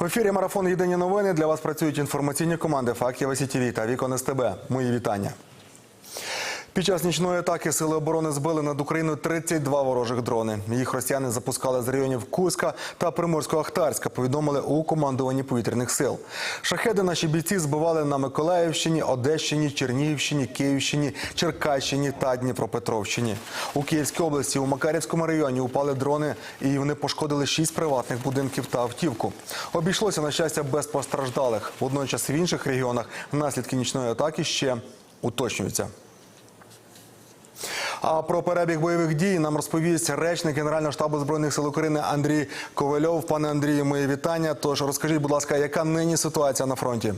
В ефірі марафон Єдині новини. Для вас працюють інформаційні команди Фактів СІТВ та Вікон СТБ. Мої вітання. Під час нічної атаки сили оборони збили над Україною 32 ворожих дрони. Їх росіяни запускали з районів Курська та Приморсько-Ахтарська. Повідомили у командуванні повітряних сил. Шахеди наші бійці збивали на Миколаївщині, Одещині, Чернігівщині, Київщині, Черкащині та Дніпропетровщині. У Київській області у Макарівському районі упали дрони, і вони пошкодили шість приватних будинків та автівку. Обійшлося на щастя без постраждалих. Водночас в інших регіонах наслідки нічної атаки ще уточнюються. А про перебіг бойових дій нам розповість речник Генерального штабу збройних сил України Андрій Ковальов. Пане Андрію, мої вітання. Тож розкажіть, будь ласка, яка нині ситуація на фронті?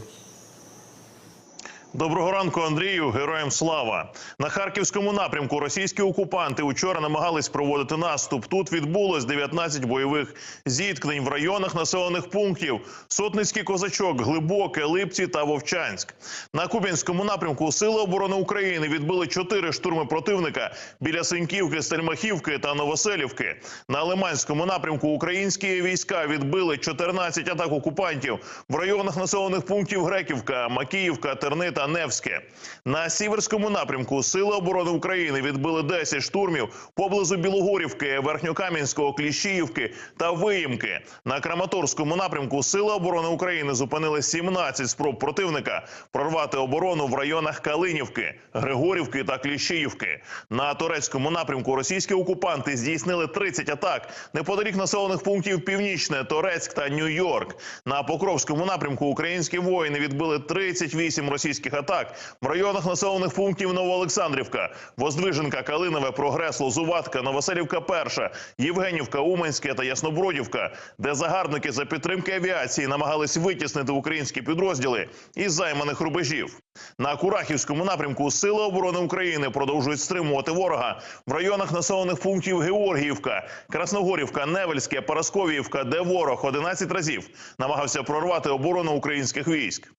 Доброго ранку, Андрію. Героям слава на харківському напрямку. Російські окупанти учора намагались проводити наступ. Тут відбулось 19 бойових зіткнень в районах населених пунктів: Сотницький козачок, Глибоке, Липці та Вовчанськ. На Куб'янському напрямку Сили оборони України відбили чотири штурми противника біля Синьківки, Стельмахівки та Новоселівки. На Лиманському напрямку українські війська відбили 14 атак окупантів в районах населених пунктів Греківка, Макіївка, Терни та Невське. На сіверському напрямку Сили оборони України відбили 10 штурмів поблизу Білогорівки, Верхньокам'янського, Кліщіївки та Виїмки. На Краматорському напрямку Сили оборони України зупинили 17 спроб противника прорвати оборону в районах Калинівки, Григорівки та Кліщіївки. На турецькому напрямку російські окупанти здійснили 30 атак неподалік населених пунктів Північне, Торецьк та Нью-Йорк. На Покровському напрямку українські воїни відбили 38 російських атак в районах населених пунктів Новоолександрівка, Воздвиженка, Калинове, Прогрес, Лозуватка, Новоселівка, Перша, Євгенівка, Уманське та Яснобродівка, де загарбники за підтримки авіації намагались витіснити українські підрозділи із займаних рубежів. На Курахівському напрямку Сили оборони України продовжують стримувати ворога в районах населених пунктів Георгіївка, Красногорівка, Невельське, Парасковіївка, де ворог 11 разів намагався прорвати оборону українських військ.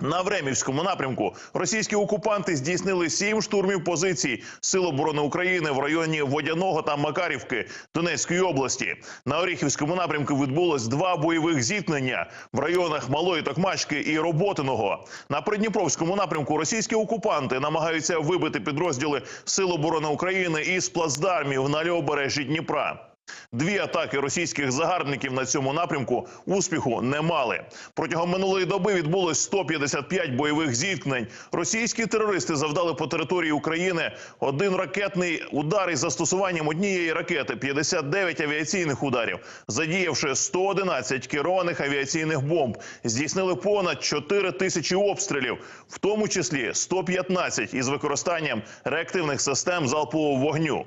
На Времівському напрямку російські окупанти здійснили сім штурмів позицій Сил оборони України в районі Водяного та Макарівки Донецької області. На Оріхівському напрямку відбулось два бойових зіткнення в районах Малої Токмачки і Роботиного. На Придніпровському напрямку російські окупанти намагаються вибити підрозділи Сил оборони України із плацдармів на лівобережжі Дніпра. Дві атаки російських загарбників на цьому напрямку успіху не мали. Протягом минулої доби відбулось 155 бойових зіткнень. Російські терористи завдали по території України один ракетний удар із застосуванням однієї ракети, 59 авіаційних ударів, задіявши 111 керованих авіаційних бомб. Здійснили понад 4 тисячі обстрілів, в тому числі 115 із використанням реактивних систем залпового вогню.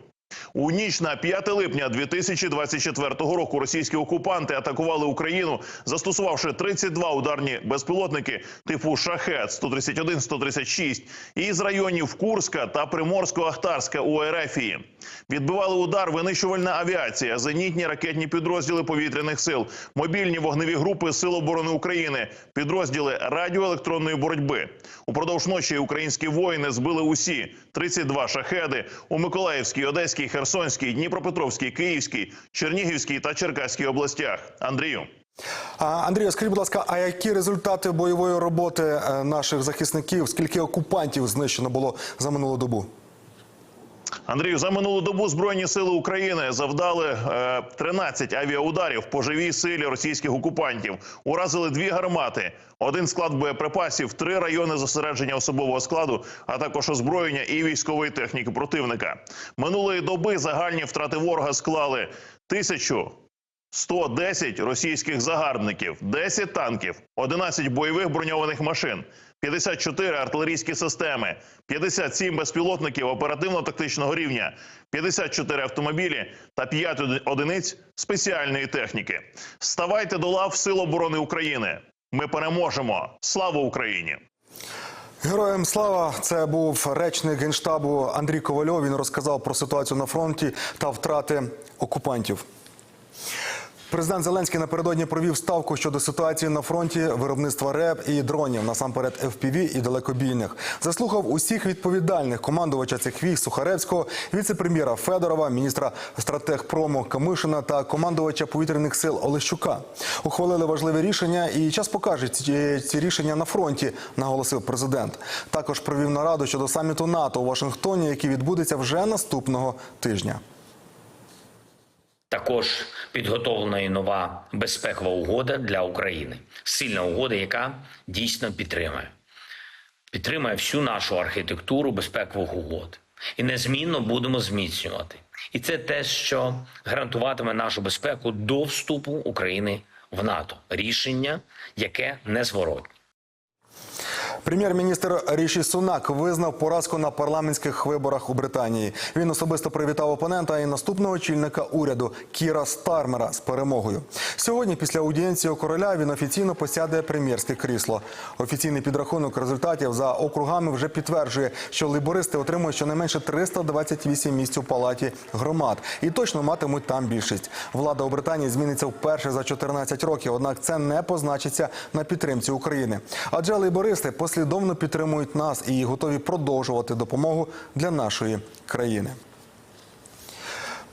У ніч на 5 липня 2024 року російські окупанти атакували Україну, застосувавши 32 ударні безпілотники типу Шахет 131-136 із районів Курська та Приморсько-Ахтарська у Ерефії. Відбивали удар винищувальна авіація, зенітні ракетні підрозділи повітряних сил, мобільні вогневі групи Сил оборони України, підрозділи радіоелектронної боротьби. Упродовж ночі українські воїни збили усі 32 шахеди у Миколаївській, Одеській, Херсонській, Дніпропетровській, Київській, Чернігівській та Черкаській областях. Андрію. Андрію, скажіть, будь ласка, а які результати бойової роботи е, наших захисників? Скільки окупантів знищено було за минулу добу? Андрію, за минулу добу збройні сили України завдали е, 13 авіаударів по живій силі російських окупантів. Уразили дві гармати, один склад боєприпасів, три райони зосередження особового складу, а також озброєння і військової техніки противника. Минулої доби загальні втрати ворога склали тисячу. 110 російських загарбників, 10 танків, 11 бойових броньованих машин, 54 артилерійські системи, 57 безпілотників оперативно-тактичного рівня, 54 автомобілі та 5 одиниць спеціальної техніки. Ставайте до лав Сил оборони України. Ми переможемо! Слава Україні! Героям слава! Це був речник генштабу Андрій Ковальов. Він розказав про ситуацію на фронті та втрати окупантів. Президент Зеленський напередодні провів ставку щодо ситуації на фронті виробництва РЕБ і дронів, насамперед FPV і далекобійних. Заслухав усіх відповідальних командувача цих військ Сухаревського, віце-прем'єра Федорова, міністра стратегпрому Камишина та командувача повітряних сил Олещука. Ухвалили важливе рішення, і час покаже ці, ці рішення на фронті, наголосив президент. Також провів нараду щодо саміту НАТО у Вашингтоні, який відбудеться вже наступного тижня. Також підготовлена і нова безпекова угода для України. Сильна угода, яка дійсно підтримує. Підтримує всю нашу архітектуру безпекових угод. І незмінно будемо зміцнювати. І це те, що гарантуватиме нашу безпеку до вступу України в НАТО. Рішення, яке незворотне. Прем'єр-міністр Ріші Сунак визнав поразку на парламентських виборах у Британії. Він особисто привітав опонента і наступного очільника уряду Кіра Стармера з перемогою. Сьогодні, після аудієнції у короля, він офіційно посяде прем'єрське крісло. Офіційний підрахунок результатів за округами вже підтверджує, що лейбористи отримують щонайменше 328 місць у палаті громад і точно матимуть там більшість. Влада у Британії зміниться вперше за 14 років. Однак це не позначиться на підтримці України. Адже лейбористи послідовно підтримують нас і готові продовжувати допомогу для нашої країни.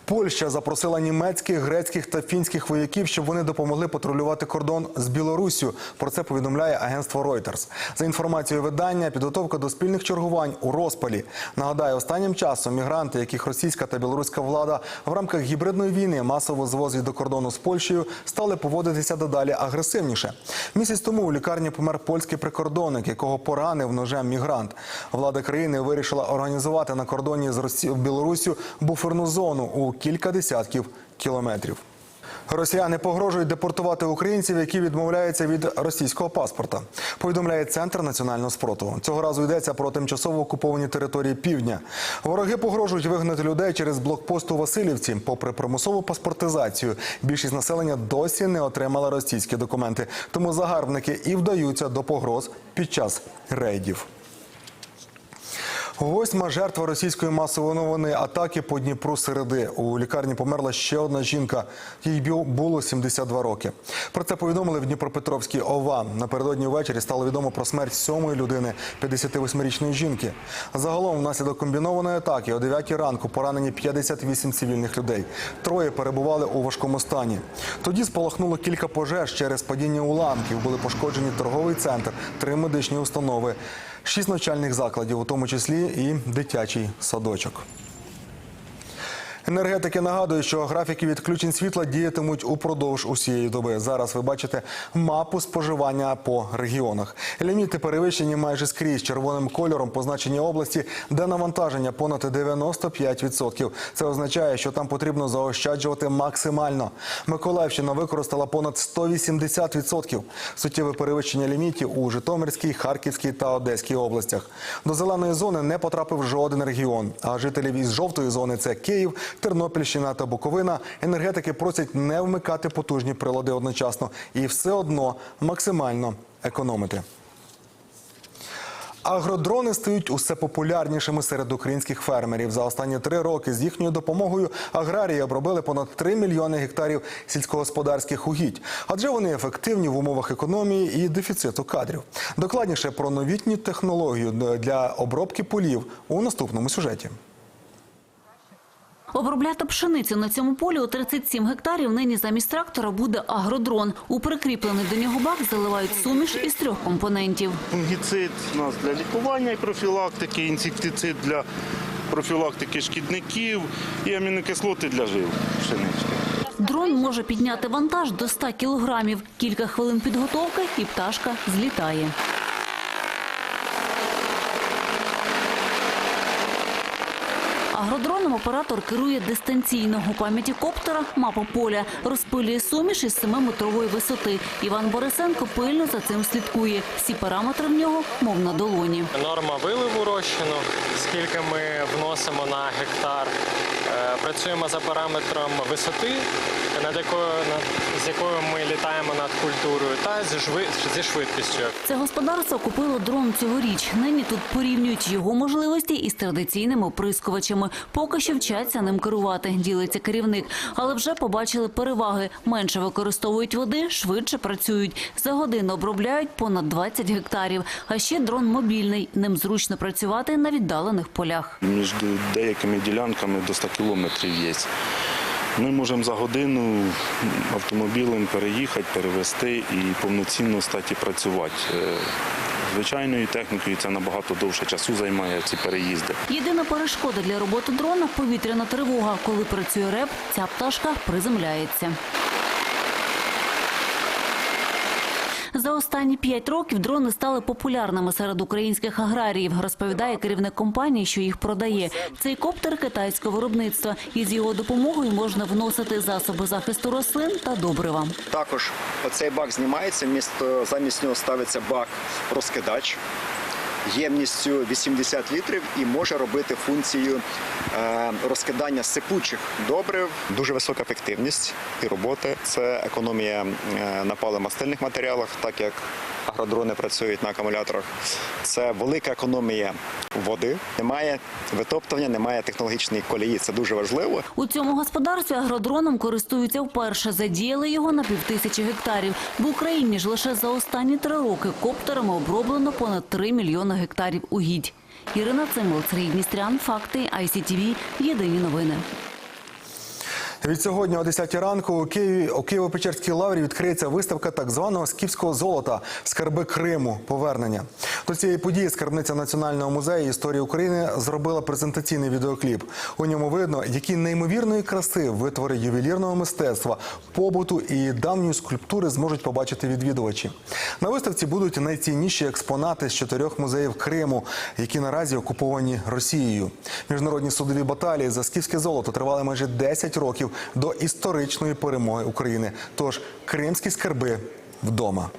Польща запросила німецьких, грецьких та фінських вояків, щоб вони допомогли патрулювати кордон з Білоруссю. Про це повідомляє агентство Reuters. За інформацією видання, підготовка до спільних чергувань у розпалі. Нагадаю, останнім часом мігранти, яких російська та білоруська влада в рамках гібридної війни масово звозять до кордону з Польщею, стали поводитися дедалі агресивніше. Місяць тому у лікарні помер польський прикордонник, якого поранив ножем мігрант. Влада країни вирішила організувати на кордоні з. Білоруссю буферну зону у кілька десятків кілометрів. Росіяни погрожують депортувати українців, які відмовляються від російського паспорта. Повідомляє центр національного спротиву. Цього разу йдеться про тимчасово окуповані території півдня. Вороги погрожують вигнати людей через блокпост у Васильівці. Попри примусову паспортизацію, більшість населення досі не отримала російські документи. Тому загарбники і вдаються до погроз під час рейдів. Восьма жертва російської масової атаки по Дніпру середи. У лікарні померла ще одна жінка. Їй було 72 роки. Про це повідомили в Дніпропетровській ОВА. Напередодні ввечері стало відомо про смерть сьомої людини, 58-річної жінки. Загалом, внаслідок комбінованої атаки о 9 ранку поранені 58 цивільних людей. Троє перебували у важкому стані. Тоді спалахнуло кілька пожеж через падіння уламків. Були пошкоджені торговий центр, три медичні установи, шість навчальних закладів, у тому числі і дитячий садочок. Енергетики нагадують, що графіки відключень світла діятимуть упродовж усієї доби. Зараз ви бачите мапу споживання по регіонах. Ліміти перевищені майже скрізь червоним кольором позначені області, де навантаження понад 95%. Це означає, що там потрібно заощаджувати максимально. Миколаївщина використала понад 180%. Суттєве перевищення лімітів у Житомирській, Харківській та Одеській областях. До зеленої зони не потрапив жоден регіон. А жителів із жовтої зони це Київ, Тернопільщина та Буковина. Енергетики просять не вмикати потужні прилади одночасно і все одно максимально економити. Агродрони стають усе популярнішими серед українських фермерів. За останні три роки з їхньою допомогою аграрії обробили понад 3 мільйони гектарів сільськогосподарських угідь, адже вони ефективні в умовах економії і дефіциту кадрів. Докладніше про новітні технології для обробки полів у наступному сюжеті. Обробляти пшеницю на цьому полі у 37 гектарів нині замість трактора буде агродрон. У прикріплений до нього бак заливають суміш із трьох компонентів. Фунгіцид у нас для лікування і профілактики, інсектицид для профілактики шкідників і амінокислоти для жив пшенички. Дрон може підняти вантаж до 100 кілограмів. Кілька хвилин підготовки і пташка злітає. Агродроном оператор керує дистанційно. У пам'яті коптера мапа поля. Розпилює суміш із 7-метрової висоти. Іван Борисенко пильно за цим слідкує. Всі параметри в нього, мов на долоні. Норма виливу розчину, скільки ми вносимо на гектар, Працюємо за параметром висоти, над якою, над, з якою ми літаємо над культурою, та зі, шви- зі швидкістю. Це господарство купило дрон цьогоріч. Нині тут порівнюють його можливості із традиційними оприскувачами. Поки що вчаться ним керувати, ділиться керівник. Але вже побачили переваги. Менше використовують води, швидше працюють. За годину обробляють понад 20 гектарів. А ще дрон мобільний. Ним зручно працювати на віддалених полях. Між деякими ділянками до 100 кілометрів є. Ми можемо за годину автомобілем переїхати, перевезти і повноцінно стати працювати. Е, Звичайною технікою це набагато довше часу займає ці переїзди. Єдина перешкода для роботи дрона – повітряна тривога. Коли працює реп, ця пташка приземляється. За останні п'ять років дрони стали популярними серед українських аграріїв, розповідає керівник компанії, що їх продає. Цей коптер китайського виробництва. І з його допомогою можна вносити засоби захисту рослин та добрива. Також оцей бак знімається, місто, замість нього ставиться бак розкидач ємністю 80 літрів і може робити функцію е, розкидання сипучих добрив. Дуже висока ефективність і роботи. Це економія е, на паливомастильних матеріалах, так як агродрони працюють на акумуляторах. Це велика економія води. Немає витоптування, немає технологічної колії. Це дуже важливо. У цьому господарстві агродроном користуються вперше. Задіяли його на півтисячі гектарів. В Україні ж лише за останні три роки коптерами оброблено понад 3 мільйони гектарів угідь. Ірина Цимбал, Сергій Дністрян, Факти, ICTV, Єдині новини. Від сьогодні о 10 ранку у Києві у Києво-Печерській лаврі відкриється виставка так званого скіфського золота скарби Криму. Повернення до цієї події скарбниця Національного музею історії України зробила презентаційний відеокліп. У ньому видно, які неймовірної краси витвори ювелірного мистецтва, побуту і давньої скульптури зможуть побачити відвідувачі. На виставці будуть найцінніші експонати з чотирьох музеїв Криму, які наразі окуповані Росією. Міжнародні судові баталії за скіфське золото тривали майже 10 років до історичної перемоги України. Тож кримські скарби вдома.